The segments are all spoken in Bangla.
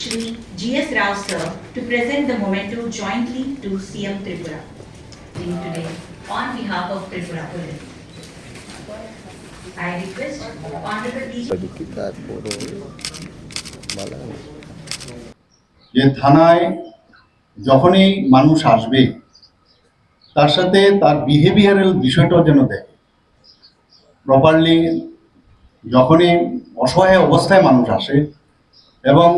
Shri G.S. Rao sir to present the memento jointly to CM Tripura today on behalf of Tripura Police. I request Honorable DG যে থানায় যখনই মানুষ আসবে তার সাথে তার বিহেভিয়ারাল বিষয়টাও যেন দেখে প্রপারলি যখনই অসহায় অবস্থায় মানুষ আসে এবং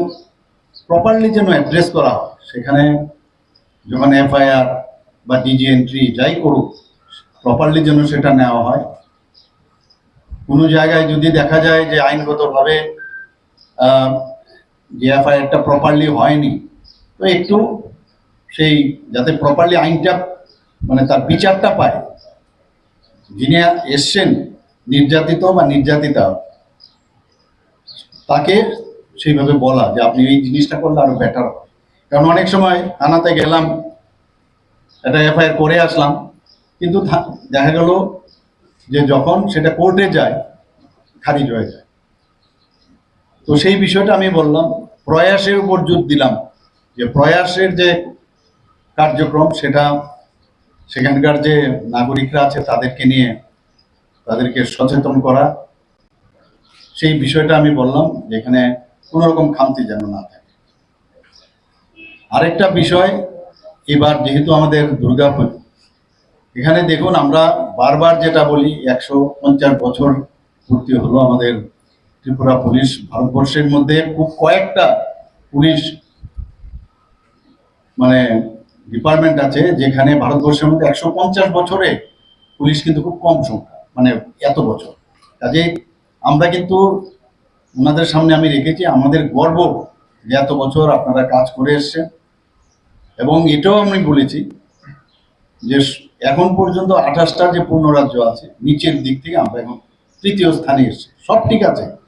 প্রপারলি যেন অ্যাড্রেস করা হয়, সেখানে যখন এফআইআর বা ডিজি এন্ট্রি যাই করুক প্রপারলি যেন সেটা নেওয়া হয়। কোনো জায়গায় যদি দেখা যায় যে আইনগতভাবে যে এফআইআরটা প্রপারলি হয়নি, তো একটু সেই যাতে প্রপারলি আইনটা মানে তার বিচারটা পায়। যিনি এসছেন, নির্যাতিত বা নির্যাতিতা, তাকে সেইভাবে বলা যে আপনি এই জিনিসটা করলে আরও বেটার হবে। কারণ অনেক সময় থানাতে গেলাম, একটা এফআইআর করে আসলাম, কিন্তু দেখা গেল যে যখন সেটা কোর্টে যায়, খারিজ হয়ে যায়। তো সেই বিষয়টা আমি বললাম, প্রয়াসের উপর জোর দিলাম যে প্রয়াসের যে কার্যক্রম সেটা সেখানকার যে নাগরিকরা আছে তাদেরকে নিয়ে তাদেরকে সচেতন করা, সেই বিষয়টা আমি বললাম যে এখানে কোনো রকম খামতি যেন না থাকে। আরেকটা বিষয়, এবার যেহেতু আমাদের দুর্গাপুজো, এখানে দেখুন আমরা বারবার যেটা বলি, একশো পঞ্চাশ বছর পূর্তি হলো আমাদের ত্রিপুরা পুলিশ ভারতবর্ষের মধ্যে। খুব কয়েকটা পুলিশ মানে ডিপার্টমেন্ট আছে যেখানে ভারতবর্ষের মধ্যে একশো পঞ্চাশ বছরে পুলিশ কিন্তু খুব কম সংখ্যা মানে এত বছর। কাজে আমরা কিন্তু ওনাদের সামনে আমি রেখেছি। আমাদের গর্ব যে এত বছর আপনারা কাজ করে এসছেন। এবং এটাও আমি বলেছি যে এখন পর্যন্ত আঠাশটা যে পূর্ণ রাজ্য আছে, নিচের দিক থেকে আমরা এখন তৃতীয় স্থানে এসছি। সব ঠিক আছে।